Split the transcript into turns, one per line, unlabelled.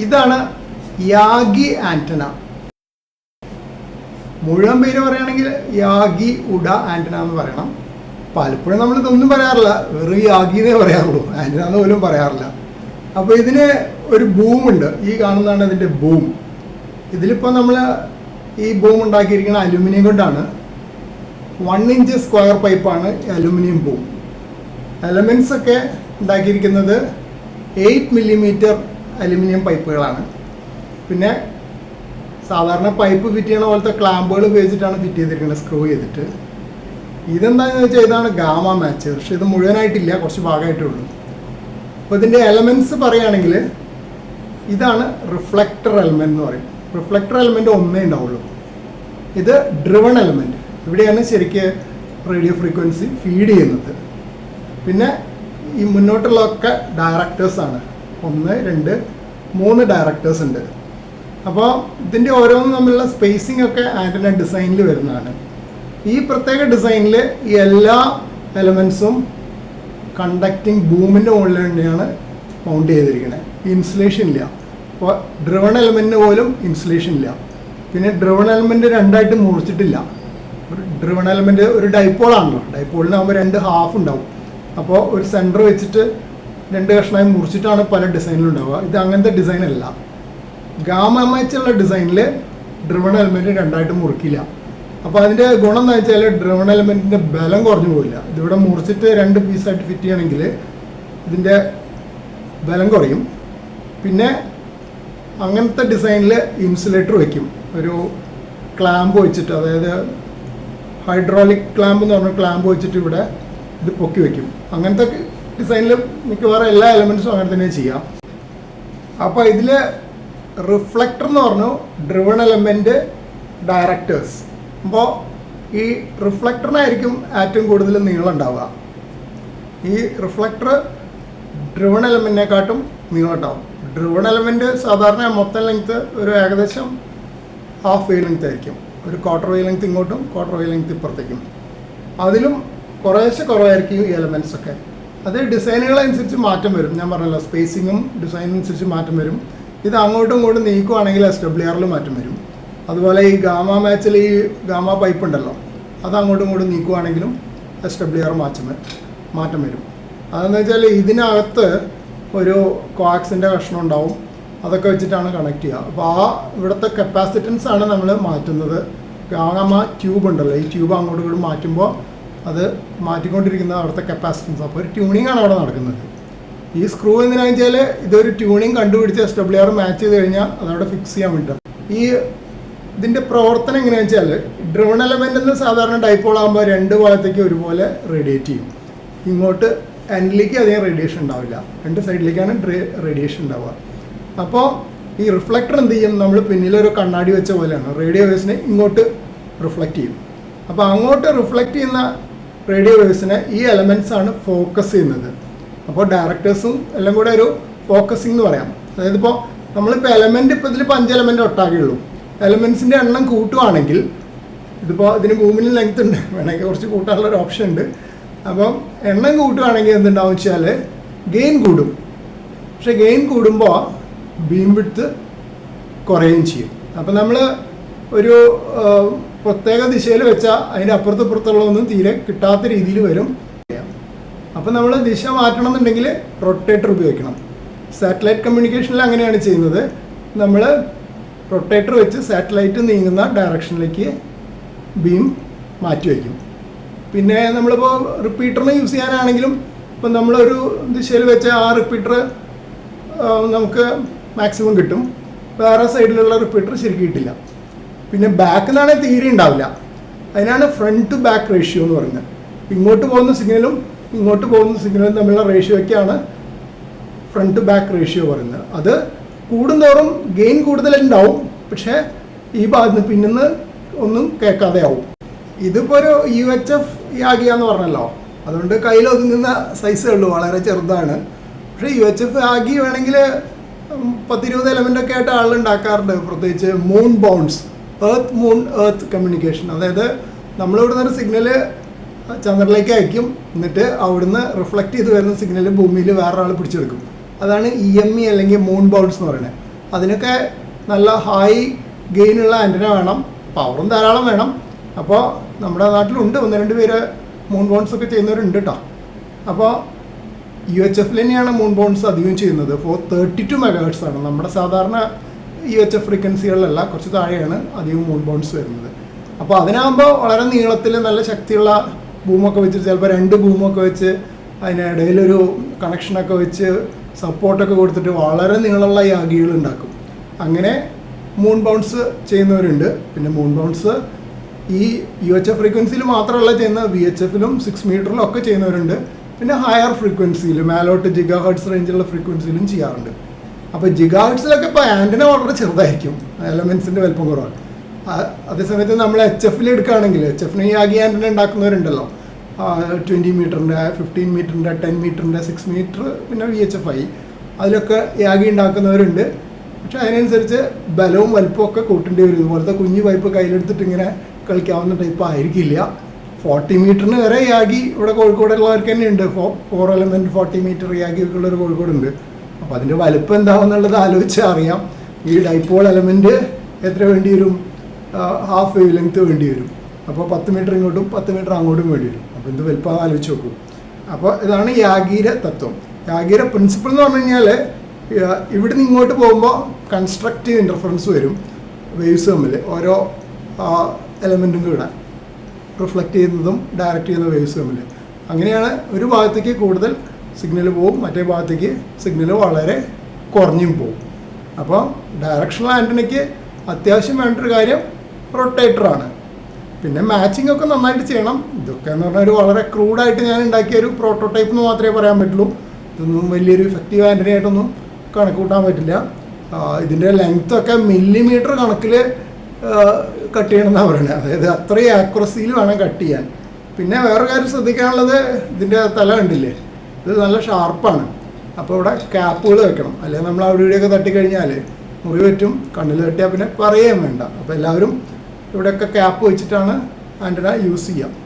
ഇതാണ് യാഗി ആന്റന മുഴുവൻ പേര് പറയുകയാണെങ്കിൽ യാഗി ഉഡ ആന്റന എന്ന് പറയണം. പലപ്പോഴും നമ്മൾ ഇതൊന്നും പറയാറില്ല. വെറും യാഗി എന്നേ പറയാറുള്ളൂ. ആന്റന എന്ന് പോലും പറയാറില്ല. അപ്പോൾ ഇതിന് ഒരു ബൂം ഉണ്ട്. ഈ കാണുന്നതാണ് ഇതിന്റെ ബൂം ഇതിലിപ്പോൾ നമ്മൾ ഈ ബൂം ഉണ്ടാക്കിയിരിക്കുന്ന അലുമിനിയം കൊണ്ടാണ്. വൺ ഇഞ്ച് സ്ക്വയർ പൈപ്പാണ് അലുമിനിയം ബൂം എലമെൻസ് ഒക്കെ ഉണ്ടാക്കിയിരിക്കുന്നത് എയ്റ്റ് മില്ലിമീറ്റർ അലുമിനിയം പൈപ്പുകളാണ്. പിന്നെ സാധാരണ പൈപ്പ് ഫിറ്റ് ചെയ്യണ പോലത്തെ ക്ലാമ്പുകൾ ഉപയോഗിച്ചിട്ടാണ് ഫിറ്റ് ചെയ്തിരിക്കുന്നത് സ്ക്രൂ ചെയ്തിട്ട്. ഇതെന്താണെന്ന് വെച്ചാൽ ഇതാണ് ഗാമ മാച്ച്. പക്ഷെ ഇത് മുഴുവനായിട്ടില്ല കുറച്ച് ഭാഗമായിട്ടേ ഉള്ളൂ. അപ്പോൾ ഇതിന്റെ എലമെന്റ്സ് പറയുകയാണെങ്കിൽ ഇതാണ് റിഫ്ലക്ടർ എലമെന്റ് എന്ന് പറയും. റിഫ്ലക്ടർ എലമെന്റ് ഒന്നേ ഉണ്ടാവുള്ളൂ. ഇത് ഡ്രിവൺ എലമെന്റ്. ഇവിടെയാണ് ശരിക്ക് റേഡിയോ ഫ്രീക്വൻസി ഫീഡ് ചെയ്യുന്നത്. പിന്നെ ഈ മുന്നോട്ടുള്ളതൊക്കെ ഡയറക്ടേഴ്സാണ്. ഒന്ന് രണ്ട് മൂന്ന് ഡയറക്ടേഴ്സ് ഉണ്ട്. അപ്പോൾ ഇതിന്റെ ഓരോന്നും തമ്മിലുള്ള സ്പേസിംഗ് ഒക്കെ ആന്റന ഡിസൈനിൽ വരുന്നതാണ്. ഈ പ്രത്യേക ഡിസൈനിൽ ഈ എല്ലാ എലമെൻസും കണ്ടക്റ്റിംഗ് ബൂമിന്റെ മുകളിൽ തന്നെയാണ് മൗണ്ട് ചെയ്തിരിക്കുന്നത് ഇൻസുലേഷൻ ഇല്ല. അപ്പോൾ ഡ്രിവൺ എലമെന്റിന് പോലും ഇൻസുലേഷൻ ഇല്ല. പിന്നെ ഡ്രിവൺ എലമെന്റ് രണ്ടായിട്ട് മുറിച്ചിട്ടില്ല. ഒരു ഡ്രിവൺ എലമെന്റ് ഒരു ഡൈപ്പോളാണല്ലോ ഡൈപ്പോളിനാകുമ്പോൾ രണ്ട് ഹാഫ് ഉണ്ടാവും. അപ്പോൾ ഒരു സെന്റർ വെച്ചിട്ട് രണ്ട് കഷ്ണമായി മുറിച്ചിട്ടാണ് പല ഡിസൈനിലും ഉണ്ടാവുക ഇത് അങ്ങനത്തെ ഡിസൈൻ അല്ല. ഗാമ വെച്ചുള്ള ഡിസൈനിൽ ഡ്രിവൺ എലമെന്റ് രണ്ടായിട്ട് മുറിക്കില്ല. അപ്പോൾ അതിന്റെ ഗുണം എന്ന് വെച്ചാൽ ഡ്രിവൺ എലമെന്റിന്റെ ബലം കുറഞ്ഞു പോവില്ല. ഇതിവിടെ മുറിച്ചിട്ട് രണ്ട് പീസായിട്ട് ഫിറ്റ് ചെയ്യണമെങ്കിൽ ഇതിന്റെ ബലം കുറയും. പിന്നെ അങ്ങനത്തെ ഡിസൈനിൽ ഇൻസുലേറ്റർ വയ്ക്കും ഒരു ക്ലാമ്പ് വെച്ചിട്ട് അതായത് ഹൈഡ്രോളിക് ക്ലാമ്പ് എന്ന് പറഞ്ഞ ക്ലാമ്പ് വെച്ചിട്ട് ഇവിടെ ഇത് പൊക്കി വയ്ക്കും അങ്ങനത്തെ ഡിസൈനിൽ മിക്കവാറും എല്ലാ എലമെന്റ്സും അങ്ങനെ തന്നെ ചെയ്യാം. അപ്പോൾ ഇതിൽ റിഫ്ലക്ടർ എന്ന് പറഞ്ഞു ഡ്രിവൺ എലമെന്റ് ഡയറക്ടേഴ്സ് അപ്പോൾ ഈ റിഫ്ലക്ടറിനായിരിക്കും ഏറ്റവും കൂടുതൽ നീളം ഉണ്ടാവുക. ഈ റിഫ്ലക്ടർ ഡ്രിവൺ എലമെന്റിനെക്കാട്ടും നീളം ഉണ്ടാവും. ഡ്രിവൺ എലമെന്റ് സാധാരണ മൊത്തം ലെങ്ത്ത് ഒരു ഏകദേശം ഹാഫ് വേ ലെങ്ത് ആയിരിക്കും. ഒരു ക്വാർട്ടർ വേ ലെങ്ത് ഇങ്ങോട്ടും ക്വാർട്ടർ വേ ലെങ്ത് ഇപ്പുറത്തേക്കും. അതിലും കുറേശ്ശെ കുറവായിരിക്കും ഈ എലമെന്റ്സ് ഒക്കെ. അത് ഡിസൈനുകളനുസരിച്ച് മാറ്റം വരും. ഞാൻ പറഞ്ഞല്ലോ സ്പേസിങ്ങും ഡിസൈനും അനുസരിച്ച് മാറ്റം വരും. ഇത് അങ്ങോട്ടും ഇങ്ങോട്ടും നീക്കുവാണെങ്കിൽ എസ് ഡബ്ല്യു ആറിൽ മാറ്റം വരും. അതുപോലെ ഈ ഗാമ മാച്ചിൽ ഈ ഗാമ പൈപ്പ് ഉണ്ടല്ലോ അത് അങ്ങോട്ടും ഇങ്ങോട്ടും നീക്കുവാണെങ്കിലും എസ് ഡബ്ല്യു ആർ മാറ്റം മാറ്റം വരും. അതെന്ന് വെച്ചാൽ ഇതിനകത്ത് ഒരു കോക്സിന്റെ കഷ്ണം ഉണ്ടാവും. അതൊക്കെ വെച്ചിട്ടാണ് കണക്ട് ചെയ്യുക. അപ്പോൾ ആ ഇവിടുത്തെ കപ്പാസിറ്റൻസ് ആണ് നമ്മൾ മാറ്റുന്നത്. ഗാമ ട്യൂബ് ഉണ്ടല്ലോ ഈ ട്യൂബ് അങ്ങോട്ടും ഇങ്ങോട്ടും മാറ്റുമ്പോൾ അത് മാറ്റിക്കൊണ്ടിരിക്കുന്നത് അവിടുത്തെ കപ്പാസിറ്റൻസ് അപ്പോൾ ഒരു ട്യൂണിംഗ് ആണ് അവിടെ നടക്കുന്നത്. ഈ സ്ക്രൂ എന്തിനാണെന്ന് വെച്ചാൽ ഇതൊരു ട്യൂണിംഗ് കണ്ടുപിടിച്ച് എസ് ഡബ്ല്യു ആർ മാച്ച് ചെയ്ത് കഴിഞ്ഞാൽ അതവിടെ ഫിക്സ് ചെയ്യാൻ വേണ്ടി ഈ ഇതിന്റെ പ്രവർത്തനം എങ്ങനെയാ വെച്ചാൽ ഡ്രോൺ എലമെന്റ് എന്ന് സാധാരണ ഡൈപ്പോൾ ആകുമ്പോൾ രണ്ട് ഭാഗത്തേക്ക് ഒരുപോലെ റേഡിയേറ്റ് ചെയ്യും. ഇങ്ങോട്ട് എൻഡിലേക്ക് അധികം റേഡിയേഷൻ ഉണ്ടാവില്ല. രണ്ട് സൈഡിലേക്കാണ് റേഡിയേഷൻ ഉണ്ടാവുക. അപ്പോൾ ഈ റിഫ്ലക്ടർ എന്ത് ചെയ്യും? നമ്മൾ പിന്നിലൊരു കണ്ണാടി വെച്ച പോലെയാണ്. റേഡിയോ വേവ്സിനെ ഇങ്ങോട്ട് റിഫ്ലക്റ്റ് ചെയ്യും. അപ്പോൾ അങ്ങോട്ട് റിഫ്ലക്റ്റ് ചെയ്യുന്ന റേഡിയോ വേവ്സിനെ ഈ എലമെന്റ്സ് ആണ് ഫോക്കസ് ചെയ്യുന്നത്. അപ്പോൾ ഡയറക്ടേഴ്സും എല്ലാം കൂടെ ഒരു ഫോക്കസിംഗ് എന്ന് പറയാം. അതായത് ഇപ്പോൾ നമ്മളിപ്പോൾ എലമെന്റ് ഇപ്പോൾ ഇതിൽ അഞ്ച് എലമെന്റ് ഒട്ടാകെയുള്ളൂ. എലമെൻസിന്റെ എണ്ണം കൂട്ടുവാണെങ്കിൽ ഇതിപ്പോൾ ഇതിന് ഭൂമിയിൽ ലെങ്ത് ഉണ്ട്. വേണമെങ്കിൽ കുറച്ച് കൂട്ടാനുള്ള ഒരു ഓപ്ഷൻ ഉണ്ട്. അപ്പം എണ്ണം കൂട്ടുവാണെങ്കിൽ എന്തുണ്ടാവും വെച്ചാൽ ഗെയിൻ കൂടും. പക്ഷേ ഗെയിൻ കൂടുമ്പോൾ ബീം വിഡ്ത്ത് കുറയുകയും ചെയ്യും. അപ്പം നമ്മൾ ഒരു പ്രത്യേക ദിശയിൽ വെച്ചാൽ അതിന്റെ അപ്പുറത്ത് ഇപ്പുറത്തുള്ളതൊന്നും തീരെ കിട്ടാത്ത രീതിയിൽ വരും. അപ്പം നമ്മൾ ദിശ മാറ്റണം എന്നുണ്ടെങ്കിൽ റൊട്ടേറ്റർ ഉപയോഗിക്കണം സാറ്റലൈറ്റ് കമ്മ്യൂണിക്കേഷനിൽ അങ്ങനെയാണ് ചെയ്യുന്നത്. നമ്മൾ റൊട്ടേറ്റർ വെച്ച് സാറ്റലൈറ്റ് നീങ്ങുന്ന ഡയറക്ഷനിലേക്ക് ബീം മാറ്റി വയ്ക്കും. പിന്നെ നമ്മളിപ്പോൾ റിപ്പീറ്ററിന് യൂസ് ചെയ്യാനാണെങ്കിലും ഇപ്പം നമ്മളൊരു ദിശയിൽ വെച്ച ആ റിപ്പീറ്റർ നമുക്ക് മാക്സിമം കിട്ടും. വേറെ സൈഡിലുള്ള റിപ്പീറ്റർ ശരിക്കും കിട്ടില്ല. പിന്നെ ബാക്ക് നിന്നാണെങ്കിൽ തീരെ ഉണ്ടാവില്ല അതിനാണ് ഫ്രണ്ട് ടു ബാക്ക് റേഷ്യോ എന്ന് പറയുന്നത്. ഇങ്ങോട്ട് പോകുന്ന സിഗ്നലും ഇങ്ങോട്ട് പോകുന്ന സിഗ്നലും തമ്മിലുള്ള റേഷ്യോയ്ക്കാണ് ഫ്രണ്ട് ടു ബാക്ക് റേഷ്യോ പറയുന്നത്. അത് കൂടുന്തോറും ഗെയിൻ കൂടുതലുണ്ടാവും. പക്ഷേ ഈ ഭാഗത്ത് നിന്ന് പിന്നിന്ന് ഒന്നും കേൾക്കാതെ ആവും ഇതിപ്പോൾ ഒരു യു എച്ച് എഫ് ആഗിയാന്ന് പറഞ്ഞല്ലോ. അതുകൊണ്ട് കയ്യിൽ ഒതുങ്ങുന്ന സൈസേ ഉള്ളൂ. വളരെ ചെറുതാണ്. പക്ഷേ യു എച്ച് എഫ് ആഗി വേണമെങ്കിൽ പത്തിരുപത് എലമെന്റ് ഒക്കെ ആയിട്ട് ആളുണ്ടാക്കാറുണ്ട്. പ്രത്യേകിച്ച് moon bounce earth moon earth communication അതായത് നമ്മളിവിടുന്ന് ഒരു സിഗ്നൽ ചന്ദ്രനിലേക്ക് അയക്കും. എന്നിട്ട് അവിടുന്ന് റിഫ്ലക്റ്റ് ചെയ്ത് വരുന്ന സിഗ്നൽ ഭൂമിയിൽ വേറൊരാൾ പിടിച്ചെടുക്കും. അതാണ് ഇ എം ഇ അല്ലെങ്കിൽ മൂൺ ബൗൺസ് എന്ന് പറയുന്നത്. അതിനൊക്കെ നല്ല ഹൈ ഗെയിനുള്ള ആന്റന വേണം. പവറും ധാരാളം വേണം. അപ്പോൾ നമ്മുടെ നാട്ടിലുണ്ട് ഒന്ന് രണ്ട് പേര് മൂൺ ബോൺസ് ഒക്കെ ചെയ്യുന്നവരുണ്ട് കേട്ടോ അപ്പോൾ യു എച്ച് എഫിൽ തന്നെയാണ് മൂൺ ബോൺസ് അധികം ചെയ്യുന്നത്. ഫോർ തേർട്ടി ടു മെഗാഹേഴ്സ് ആണ്. നമ്മുടെ സാധാരണ എച്ച് എഫ് ഫ്രീക്വൻസികളിലല്ല കുറച്ച് താഴെയാണ് അധികം മൂൺ ബോൺസ് വരുന്നത്. അപ്പോൾ അതിനാകുമ്പോൾ വളരെ നീളത്തിൽ നല്ല ശക്തിയുള്ള ബൂമൊക്കെ വെച്ചിട്ട് ചിലപ്പോൾ രണ്ട് ബൂമൊക്കെ വെച്ച് അതിനിടയിലൊരു കണക്ഷനൊക്കെ വെച്ച് സപ്പോർട്ടൊക്കെ കൊടുത്തിട്ട് വളരെ നീളമുള്ള യാഗികൾ ഉണ്ടാക്കും. അങ്ങനെ മൂൺ ബൗൺസ് ചെയ്യുന്നവരുണ്ട്. പിന്നെ മൂൺ ബൗൺസ് ഈ യു എച്ച് എഫ് ഫ്രീക്വൻസിയിൽ മാത്രമല്ല ചെയ്യുന്ന വി എച്ച് എഫിലും സിക്സ് മീറ്ററിലും ഒക്കെ ചെയ്യുന്നവരുണ്ട്. പിന്നെ ഹയർ ഫ്രീക്വൻസിയിൽ മേലോട്ട് ജിഗാ ഹേർട്സ് റേഞ്ചിലുള്ള ഫ്രീക്വൻസിയിലും ചെയ്യാറുണ്ട്. അപ്പോൾ ജിഗാ ഇപ്പൊ ആന്റിന വളരെ ചെറുതായിരിക്കും. എലമെൻസിന്റെ വലിപ്പം കുറവാണ്. അതേസമയത്ത് നമ്മൾ എച്ച് എഫിൽ എടുക്കുകയാണെങ്കിൽ എച്ച് എഫിന് ഈ ആഗി ആന്റിന ഉണ്ടാക്കുന്നവരുണ്ടല്ലോ. ട്വന്റി മീറ്ററിന്റെ ഫിഫ്റ്റീൻ മീറ്ററിന്റെ ടെൻ മീറ്ററിന്റെ സിക്സ് മീറ്റർ പിന്നെ വി എച്ച് എഫ് ഐ അതിലൊക്കെ യാഗി ഉണ്ടാക്കുന്നവരുണ്ട്. പക്ഷെ അതിനനുസരിച്ച് ബലവും വലിപ്പവും ഒക്കെ കൂട്ടേണ്ടി വരും. ഇതുപോലത്തെ കുഞ്ഞു പൈപ്പ് കയ്യിലെടുത്തിട്ട് ഇങ്ങനെ കളിക്കാവുന്ന ടൈപ്പ് ആയിരിക്കില്ല. ഫോർട്ടി മീറ്ററിന് വരെ യാഗി ഇവിടെ കോഴിക്കോടുള്ളവർക്ക് തന്നെ ഉണ്ട് four element forty metre Yagi ഉള്ളൊരു കോഴിക്കോടുണ്ട്. അപ്പോൾ അതിന്റെ വലുപ്പം എന്താണെന്നുള്ളത് ആലോചിച്ച് അറിയാം. ഈ ഡൈപോൾ എലമെന്റ് എത്ര വേണ്ടി വരും ഹാഫ് വേവ് ലെങ്ത് വേണ്ടി വരും അപ്പോൾ പത്ത് മീറ്റർ ഇങ്ങോട്ടും പത്ത് മീറ്റർ അങ്ങോട്ടും വേണ്ടി വരും അപ്പോൾ എന്ത് വലുപ്പം ആലോചിച്ച് നോക്കൂ. അപ്പോൾ ഇതാണ് യാഗീര തത്വം. യാഗീര പ്രിൻസിപ്പിൾ എന്ന് പറഞ്ഞു കഴിഞ്ഞാൽ ഇവിടുന്ന് ഇങ്ങോട്ട് പോകുമ്പോൾ കൺസ്ട്രക്റ്റീവ് ഇന്റർഫറൻസ് വരും. വേവ്സ് തമ്മിൽ ഓരോ എലമെന്റും കൂടെ റിഫ്ലക്റ്റ് ചെയ്യുന്നതും ഡയറക്റ്റ് ചെയ്യുന്ന വേവ്സ് തമ്മിൽ അങ്ങനെയാണ് ഒരു ഭാഗത്തേക്ക് കൂടുതൽ സിഗ്നൽ പോകും മറ്റേ ഭാഗത്തേക്ക് സിഗ്നൽ വളരെ കുറഞ്ഞും പോകും. അപ്പോൾ ഡയറക്ഷണൽ ആന്റണിക്ക് അത്യാവശ്യം വേണ്ടൊരു കാര്യം റൊട്ടേറ്ററാണ് പിന്നെ മാച്ചിങ് ഒക്കെ നന്നായിട്ട് ചെയ്യണം. ഇതൊക്കെ എന്ന് പറഞ്ഞാൽ ഒരു വളരെ ക്രൂഡായിട്ട് ഞാൻ ഉണ്ടാക്കിയ ഒരു പ്രോട്ടോടൈപ്പ് എന്ന് മാത്രമേ പറയാൻ പറ്റുള്ളൂ. ഇതൊന്നും വലിയൊരു ഇഫക്റ്റീവ് ആന്റണി ആയിട്ടൊന്നും കണക്ക് കൂട്ടാൻ പറ്റില്ല. ഇതിന്റെ ലെങ്ത്തൊക്കെ മില്ലിമീറ്റർ കണക്കിൽ കട്ട് ചെയ്യണം എന്നാണ് പറയുന്നത് അതായത് അത്രയും ആക്യുറസിയിൽ വേണം കട്ട് ചെയ്യാൻ. പിന്നെ വേറൊരു കാര്യം ശ്രദ്ധിക്കാനുള്ളത് ഇതിന്റെ തല കണ്ടില്ലേ? ഇത് നല്ല ഷാർപ്പാണ്. അപ്പോൾ ഇവിടെ ക്യാപ്പുകൾ വെക്കണം. അല്ലെങ്കിൽ നമ്മൾ അവിടെ ഇവിടെയൊക്കെ തട്ടിക്കഴിഞ്ഞാൽ മുറി പറ്റും കണ്ണിൽ തട്ടിയാൽ പിന്നെ പറയുകയും വേണ്ട. അപ്പോൾ എല്ലാവരും ഇവിടെയൊക്കെ ക്യാപ്പ് വെച്ചിട്ടാണ് ആന്റന യൂസ് ചെയ്യുക.